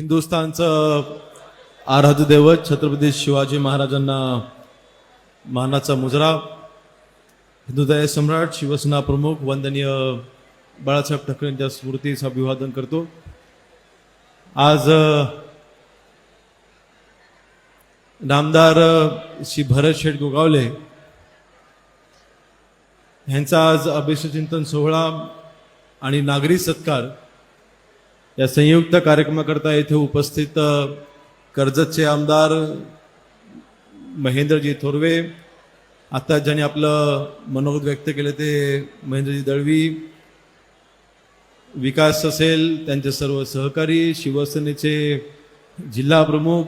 हिंदुस्थानचं आराध्य दैवत छत्रपती शिवाजी महाराजांना मानाचा मुजरा. हिंदुदय सम्राट शिवसेना प्रमुख वंदनीय बाळासाहेब ठाकरे यांच्या स्मृतीस अभिवादन करतो. आज नामदार श्री भरत शेठ गोगावले यांचा आज अभिषेचिंतन सोहळा आणि नागरी सत्कार या संयुक्त कार्यक्रमाकरता येथे उपस्थित कर्जतचे आमदार महेंद्रजी थोरवे आता ज्यांनी आपलं मनोगत व्यक्त केलं ते महेंद्रजी दळवी विकास असेल त्यांचे सर्व सहकारी शिवसेनेचे जिल्हा प्रमुख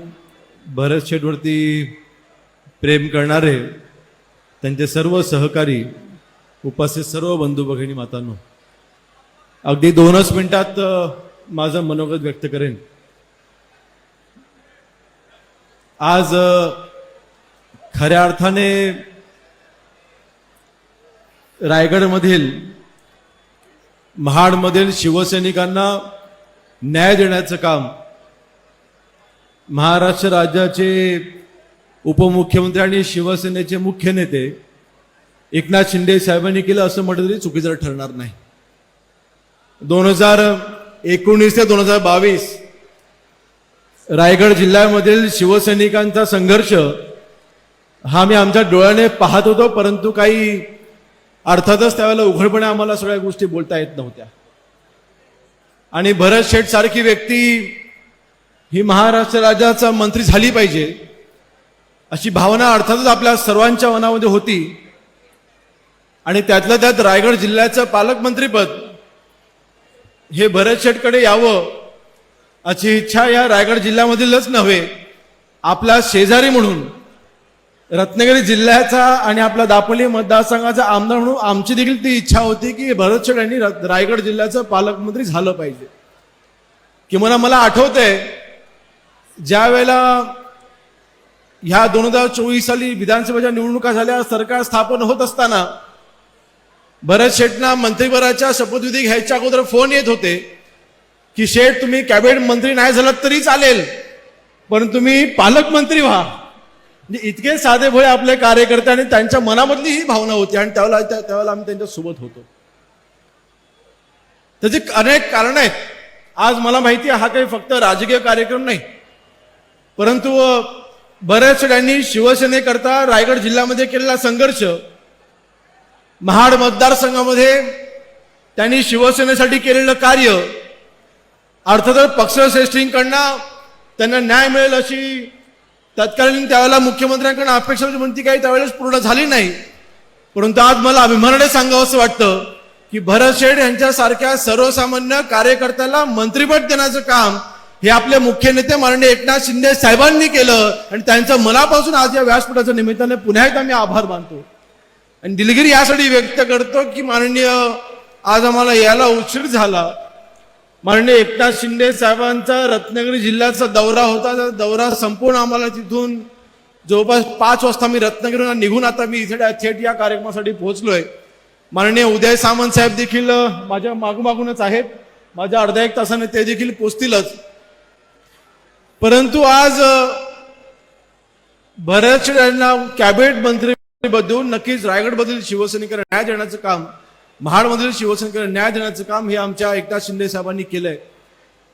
भरत शेठवरती प्रेम करणारे त्यांचे सर्व सहकारी उपस्थित सर्व बंधू भगिनी मातांनो. अगदी दोनच मिनिटात माझं मनोगत व्यक्त करेन. आज खऱ्या अर्थाने रायगडमधील महाडमधील शिवसैनिकांना न्याय देण्याचं काम महाराष्ट्र राज्याचे उपमुख्यमंत्री आणि शिवसेनेचे मुख्य नेते एकनाथ शिंदे साहेबांनी केलं असं म्हटलं तरी चुकीचं ठरणार नाही. दोन हजार एकोणीस ते दोन हजार बावीस. रायगड जिल्ह्यामधील शिवसैनिकांचा संघर्ष हा मी आमच्या डोळ्याने पाहत होतो परंतु काही अर्थातच त्यावेळेला उघडपणे आम्हाला सगळ्या गोष्टी बोलता येत नव्हत्या. आणि भरत शेठ सारखी व्यक्ती ही महाराष्ट्र राज्याचा मंत्री झाली पाहिजे अशी भावना अर्थातच आपल्या सर्वांच्या मनामध्ये होती. आणि त्यातल्या त्यात रायगड जिल्ह्याचं पालकमंत्रीपद हे भरतशेठकडे यावं अशी इच्छा या रायगड जिल्ह्यामधीलच नव्हे. आपला शेजारी म्हणून रत्नागिरी जिल्ह्याचा आणि आपला दापोली मतदारसंघाचा आमदार म्हणून आमची देखील ती इच्छा होती की भरतशेठ यांनी रत- रायगड जिल्ह्याचं पालकमंत्री झालं पाहिजे. किंवा मला आठवतंय ज्या वेळेला ह्या दोन हजार चोवीस साली विधानसभेच्या निवडणुका झाल्या सरकार स्थापन होत असताना भरत शेठना मंत्रिपदाच्या शपथविधी घ्यायच्या अगोदर फोन येत होते की शेठ तुम्ही कॅबिनेट मंत्री नाही झालात तरी चालेल पण तुम्ही पालकमंत्री व्हा. म्हणजे इतके साधे भोळे आपले कार्यकर्ते आणि त्यांच्या मनामधली ही भावना होती आणि त्यावेळेला त्या- त्यावेळेला आम्ही त्यांच्यासोबत होतो. त्याचे अनेक कारण आहेत. आज मला माहिती आहे हा काही फक्त राजकीय कार्यक्रम नाही. परंतु बऱ्याच त्यांनी शिवसेनेकरता रायगड जिल्ह्यामध्ये केलेला संघर्ष महाड मतदारसंघामध्ये त्यांनी शिवसेनेसाठी केलेलं कार्य अर्थातच पक्षश्रेष्ठींकडनं त्यांना न्याय मिळेल अशी तत्कालीन त्यावेळेला मुख्यमंत्र्यांकडून अपेक्षा म्हणती काही त्यावेळेस पूर्ण झाली नाही. परंतु आज मला अभिमानाने सांगावं असं वाटतं की भरत शेठ यांच्यासारख्या सर्वसामान्य कार्यकर्त्याला मंत्रिपद देण्याचं काम हे आपले मुख्य नेते माननीय एकनाथ शिंदे साहेबांनी केलं आणि त्यांचं मनापासून आज या व्यासपीठाच्या निमित्ताने पुन्हा एकदा मी आभार मानतो. आणि दिलगिरी यासाठी व्यक्त करतो की माननीय आज आम्हाला यायला उशीर झाला. माननीय एकनाथ शिंदे साहेबांचा रत्नागिरी जिल्ह्याचा दौरा होता. तर दौरा संपूर्ण आम्हाला तिथून जवळपास पाच वाजता मी रत्नागिरीला निघून आता मी इथे थेट या कार्यक्रमासाठी पोहोचलोय. माननीय उदय सामंत साहेब देखील माझ्या मागोमागूनच आहेत. माझ्या अर्ध्या एक तासाने ते देखील पोचतीलच. परंतु आज बऱ्याच कॅबिनेट मंत्री बदलून नक्कीच रायगडमधील शिवसैनिकांना न्याय देण्याचं काम महाडमधील शिवसैनिकांना न्याय देण्याचं काम हे आमच्या एकनाथ शिंदे साहेबांनी केलंय.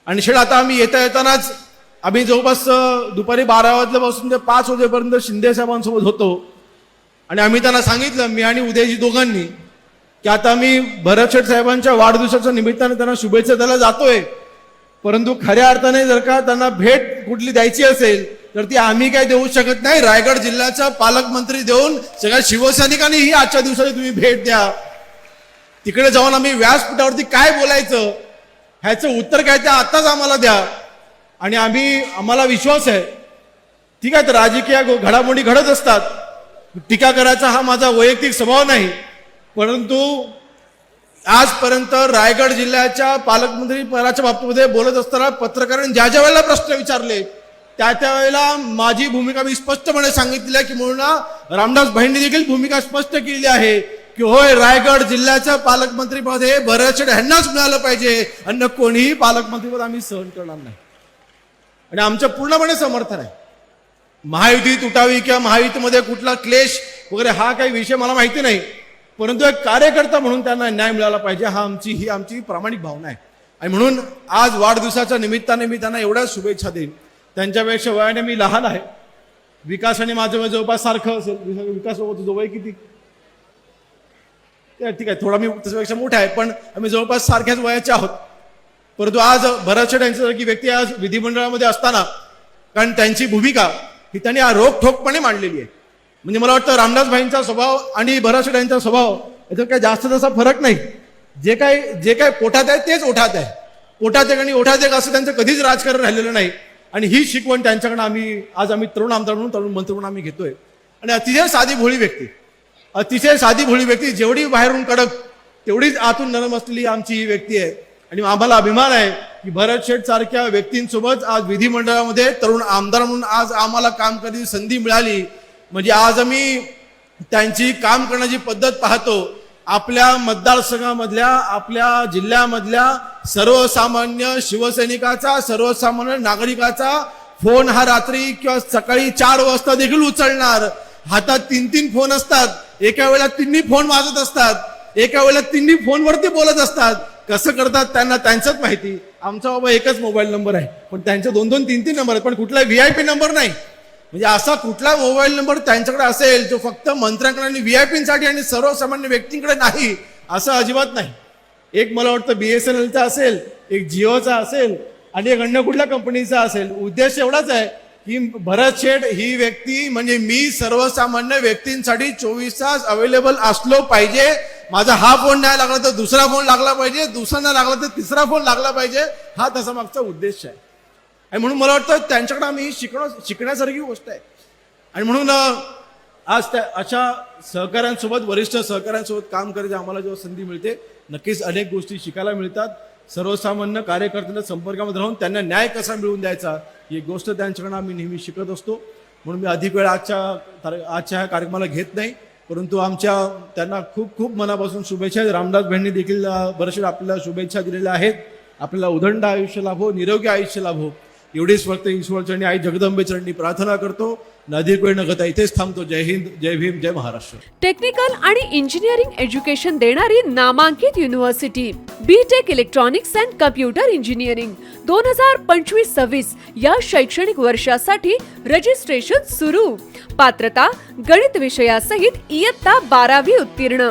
आणि शेड आता आम्ही येता येतानाच आम्ही जवळपास दुपारी बारा वाजल्यापासून ते पाच वाजेपर्यंत शिंदे साहेबांसोबत होतो. आणि आम्ही त्यांना सांगितलं मी आणि उदयजी दोघांनी की आता मी भरत शेठ साहेबांच्या वाढदिवसाच्या निमित्ताने त्यांना शुभेच्छा द्यायला जातोय. परंतु खऱ्या अर्थाने जर का त्यांना भेट कुठली द्यायची असेल तर ती आम्ही काय देऊ शकत नाही. रायगड जिल्ह्याचा पालकमंत्री देऊन सगळ्या शिवसैनिकांनी ही आजच्या दिवसाची तुम्ही भेट द्या. तिकडे जाऊन आम्ही व्यासपीठावरती काय बोलायचं ह्याचं उत्तर काय ते आत्ताच आम्हाला द्या. आणि आम्ही आम्हाला विश्वास आहे. ठीक आहे तर राजकीय घडामोडी घडत असतात. टीका करायचा हा माझा वैयक्तिक स्वभाव नाही. परंतु आजपर्यंत रायगड जिल्ह्याच्या पालकमंत्री पदाच्या बाबतीमध्ये बोलत असताना पत्रकारांनी ज्या ज्या वेळेला प्रश्न विचारले त्या त्या वेळेला माझी भूमिका मी स्पष्टपणे सांगितलेली आहे की म्हणून रामदास भाईंनी देखील भूमिका स्पष्ट केलेली आहे की होय रायगड जिल्ह्याचं पालकमंत्रीपद हे बऱ्याच ह्यांनाच मिळालं पाहिजे अन्य कोणीही पालकमंत्रीपद आम्ही सहन करणार नाही. आणि आमचं पूर्णपणे समर्थन आहे. महायुती तुटावी किंवा महायुतीमध्ये कुठला क्लेश वगैरे हा काही विषय मला माहिती नाही परंतु एक कार्यकर्ता म्हणून त्यांना न्याय मिळाला पाहिजे हा आमची ही आमची प्रामाणिक भावना आहे. आणि म्हणून आज वाढदिवसाच्या निमित्ताने मी त्यांना एवढ्या शुभेच्छा देईन. त्यांच्यापेक्षा वयाने मी लहान आहे. विकास आणि माझं वय जवळपास सारखं असेल. विकास- होतो जो वय किती? ते ठीक आहे थोडा मी त्याच्यापेक्षा मोठा आहे पण आम्ही जवळपास सारख्याच वयाचे आहोत. परंतु आज बऱ्याचशा त्यांच्यासारखी व्यक्ती आज विधिमंडळामध्ये असताना कारण त्यांची भूमिका ही त्यांनी रोखठोकपणे मांडलेली आहे. म्हणजे मला वाटतं रामदास भाईंचा स्वभाव आणि बऱ्याचशा शेठ यांचा स्वभाव याच्यात काही जास्त तसा फरक नाही. जे काय जे काय पोटात आहे तेच ओठात आहे. पोटात एक आणि ओठात एक असं त्यांचं कधीच राजकारण राहिलेलं नाही. आणि ही शिकवण त्यांच्याकडनं आम्ही आज आम्ही तरुण आमदार म्हणून तरुण मंत्री म्हणून आम्ही घेतोय. आणि अतिशय साधी भोळी व्यक्ती. अतिशय साधी भोळी व्यक्ती जेवढी बाहेरून कडक तेवढीच आतून नरम असलेली आमची ही व्यक्ती आहे. आणि आम्हाला अभिमान आहे की भरत शेठ सारख्या व्यक्तींसोबत आज विधिमंडळामध्ये तरुण आमदार म्हणून आज आम्हाला काम करण्याची संधी मिळाली. म्हणजे आज आम्ही त्यांची काम करण्याची पद्धत पाहतो. आपल्या मतदारसंघामधल्या आपल्या जिल्ह्यामधल्या सर्वसामान्य शिवसैनिकाचा सर्वसामान्य नागरिकाचा फोन हा रात्री किंवा सकाळी चार वाजता देखील उचलणार. हातात तीन तीन फोन असतात. एका वेळेला तिन्ही फोन वाजत असतात. एका वेळेला तिन्ही फोनवरती बोलत असतात. कसं करतात त्यांना त्यांचंच माहिती. आमचा बाबा एकच मोबाईल नंबर आहे. पण त्यांचे दोन दोन तीन तीन नंबर आहेत. पण कुठला व्ही आय पी नंबर नाही. म्हणजे असा कुठला मोबाईल नंबर त्यांच्याकडे असेल जो फक्त मंत्र्यांकडे आणि व्ही आय पीसाठी आणि सर्वसामान्य व्यक्तींकडे नाही असं अजिबात नाही. एक मला वाटतं बी एस एन एलचा असेल एक जिओचा असेल आणि एक अन्य कुठल्या कंपनीचा असेल उद्देश एवढाच आहे की भरत शेठ ही व्यक्ती म्हणजे मी सर्वसामान्य व्यक्तींसाठी चोवीस तास अवेलेबल असलो पाहिजे. माझा हा फोन नाही लागला तर दुसरा फोन लागला पाहिजे दुसरा नाही लागला तर तिसरा फोन लागला पाहिजे. हा तसा मागचा उद्देश आहे. आणि म्हणून मला वाटतं त्यांच्याकडे आम्ही शिकणं शिकण्यासारखी गोष्ट आहे. आणि म्हणून आज त्या अशा सहकाऱ्यांसोबत वरिष्ठ सहकाऱ्यांसोबत काम करायची आम्हाला जेव्हा संधी मिळते नक्कीच अनेक गोष्टी शिकायला मिळतात. सर्वसामान्य कार्यकर्त्यांच्या संपर्कामध्ये राहून त्यांना न्याय कसा मिळवून द्यायचा ही गोष्ट त्यांच्याकडनं आम्ही नेहमी शिकत असतो. म्हणून मी अधिक वेळ आजच्या तार- आजच्या ह्या कार्यक्रमाला घेत नाही. परंतु आमच्या त्यांना खूप खूप मनापासून शुभेच्छा. रामदास बहिणी देखील बरेचशा आपल्याला शुभेच्छा दिलेल्या आहेत. आपल्याला उदंड आयुष्य लाभो निरोगी आयुष्य लाभो. एवढीच फक्त ईश्वरचरणी आई जगदंबेचरणी प्रार्थना करतो. न अधिक वेळ न करता इथेच थांबतो. जय हिंद जय भीम जय महाराष्ट्र. टेक्निकल आणि इंजिनिअरिंग एज्युकेशन देणारी नामांकित university B Tech electronics and computer engineering दोन हजार पंचवीस सव्वीस या शैक्षणिक वर्षासाठी रजिस्ट्रेशन सुरू. पात्रता गणित विषयासहित इयत्ता बारावी उत्तीर्ण.